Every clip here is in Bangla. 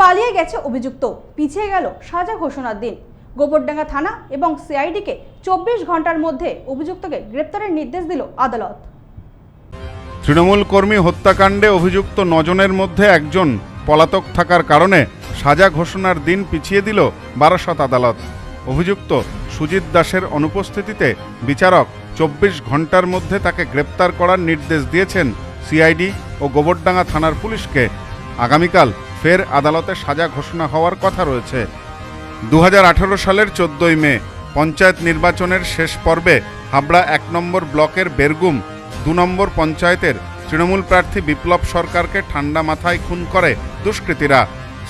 পালিয়ে গেছে অভিযুক্ত। পিছিয়ে গেল সাজা ঘোষণার দিন। গোবরডাঙ্গা থানা এবং সিআইডিকে চব্বিশ ঘণ্টার মধ্যে অভিযুক্তকে গ্রেপ্তারের নির্দেশ দিল আদালত। তৃণমূল কর্মী হত্যাকাণ্ডে অভিযুক্ত নজনের মধ্যে একজন পলাতক থাকার কারণে সাজা ঘোষণার দিন পিছিয়ে দিল বারাসত আদালত। অভিযুক্ত সুজিত দাসের অনুপস্থিতিতে বিচারক চব্বিশ ঘণ্টার মধ্যে তাকে গ্রেপ্তার করার নির্দেশ দিয়েছেন সিআইডি ও গোবরডাঙ্গা থানার পুলিশকে। আগামীকাল ফের আদালতে সাজা ঘোষণা হওয়ার কথা রয়েছে। দু হাজার আঠেরো সালের চোদ্দই মে, পঞ্চায়েত নির্বাচনের শেষ পর্বে হাবড়া এক নম্বর ব্লকের বেরগুম, দু নম্বর পঞ্চায়েতের তৃণমূল প্রার্থী বিপ্লব সরকারকে ঠান্ডা মাথায় খুন করে দুষ্কৃতীরা।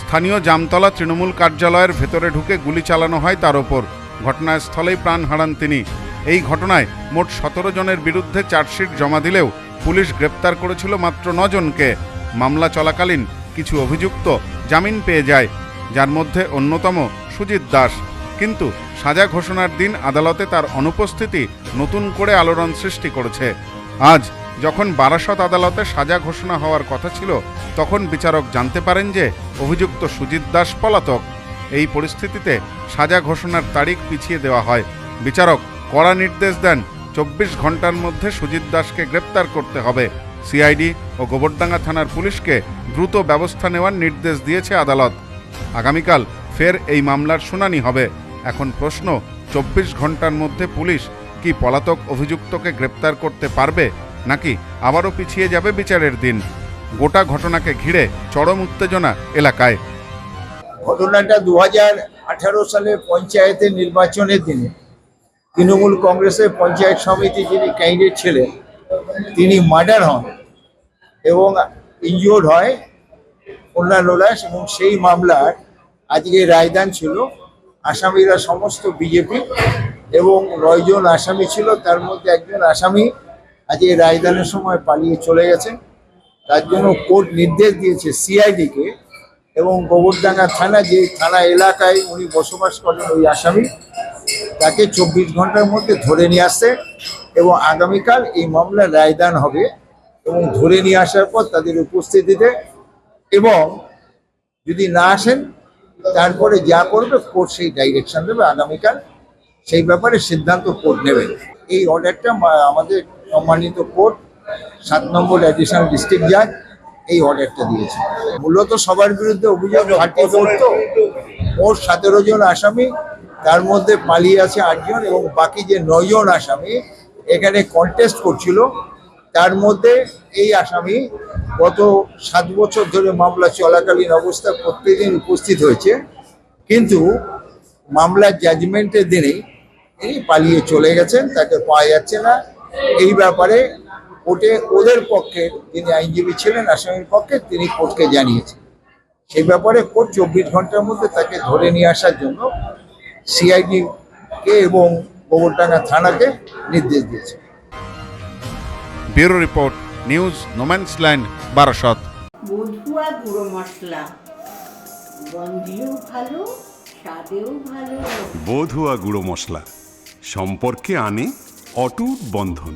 স্থানীয় জামতলা তৃণমূল কার্যালয়ের ভেতরে ঢুকে গুলি চালানো হয় তার ওপর। ঘটনাস্থলেই প্রাণ হারান তিনি। এই ঘটনায় মোট সতেরো জনের বিরুদ্ধে চার্জশিট জমা দিলেও পুলিশ গ্রেপ্তার করেছিল মাত্র নজনকে। মামলা চলাকালীন কিছু অভিযুক্ত জামিন পেয়ে যায়, যার মধ্যে অন্যতম সুজিত দাস। কিন্তু সাজা ঘোষণার দিন আদালতে তার অনুপস্থিতি নতুন করে আলোড়ন সৃষ্টি করেছে। আজ যখন বারাসত আদালতে সাজা ঘোষণা হওয়ার কথা ছিল, তখন বিচারক জানতে পারেন যে অভিযুক্ত সুজিত দাস পলাতক। এই পরিস্থিতিতে সাজা ঘোষণার তারিখ পিছিয়ে দেওয়া হয়। বিচারক কড়া নির্দেশ দেন, চব্বিশ ঘণ্টার মধ্যে সুজিত দাসকে গ্রেপ্তার করতে হবে। সিআইডি ও গোবরডাঙ্গা থানার পুলিশকে দ্রুত ব্যবস্থা নেওয়ার নির্দেশ দিয়েছে আদালত। আগামীকাল ফের এই মামলার শুনানি হবে। এখন প্রশ্ন, চব্বিশ ঘণ্টার মধ্যে পুলিশ কি পলাতক অভিযুক্তকে গ্রেপ্তার করতে পারবে, নাকি আবারও পিছিয়ে যাবে বিচারের দিন? গোটা ঘটনাকে ঘিরে চরম উত্তেজনা এলাকায়। ঘটনাটা দু হাজার আঠারো সালে পঞ্চায়েতের নির্বাচনের দিনে তৃণমূল কংগ্রেসের পঞ্চায়েত সমিতি যিনি ক্যান্ডিডেট ছিলেন, তিনি মার্ডার হন। এবং ইনজিওর্ড হয় অন্যান্য দাস এবং সেই মামলার আজকে রায়দান ছিল। আসামিরা সমস্ত বিজেপি এবং নয়জন আসামি ছিল। তার মধ্যে একজন আসামি আজকে রায়দানের সময় পালিয়ে চলে গেছে। তার জন্য কোর্ট নির্দেশ দিয়েছে সিআইডিকে এবং গোবরডাঙ্গা থানা, যে থানা এলাকায় উনি বসবাস করেন ওই আসামি, তাকে চব্বিশ ঘণ্টার মধ্যে ধরে নিয়ে আসছে এবং আগামীকাল এই মামলার রায়দান হবে। এবং ধরে নিয়ে আসার পর তাদের উপস্থিতিতে এবং যদি না আসেন, তারপরে যা করবে কোর্ট সেই ডাইরেকশন দেবে, আগামীকাল সেই ব্যাপারে সিদ্ধান্ত কোর্ট নেবে। এই অর্ডারটা আমাদের সম্মানিত কোর্ট সাত নম্বর অ্যাডিশনাল ডিস্ট্রিক্ট জাজ এই অর্ডারটা দিয়েছে। মূলত সবার বিরুদ্ধে অভিযোগ ঘাটতি করতো মোট সতেরো জন আসামি, তার মধ্যে পালিয়ে আছে আটজন এবং বাকি যে নয়জন আসামি, এখানে কন্টেস্ট করছিল। তার মধ্যে এই আসামি গত সাত বছর ধরে মামলা চলাকালীন অবস্থা প্রত্যেকদিন উপস্থিত হয়েছে। কিন্তু মামলার জাজমেন্টের দিনেই তিনি পালিয়ে চলে গেছেন, তাকে পাওয়া যাচ্ছে না। এই ব্যাপারে কোর্টে ওদের পক্ষে যিনি আইনজীবী ছিলেন, আসামির পক্ষে তিনি কোর্টকে জানিয়েছেন। সেই ব্যাপারে কোর্ট চব্বিশ ঘণ্টার মধ্যে তাকে ধরে নিয়ে আসার জন্য সিআইডি কে এবং গোবরডাঙ্গা থানাকে নির্দেশ দিয়েছে। Bureau report news no man's land Barasat. বধুয়া গুঁড়ো মশলা। গন্ধেও ভালো স্বাদেও ভালো। বধুয়া গুঁড়ো মশলা। সম্পর্কে আনে অটুট বন্ধন।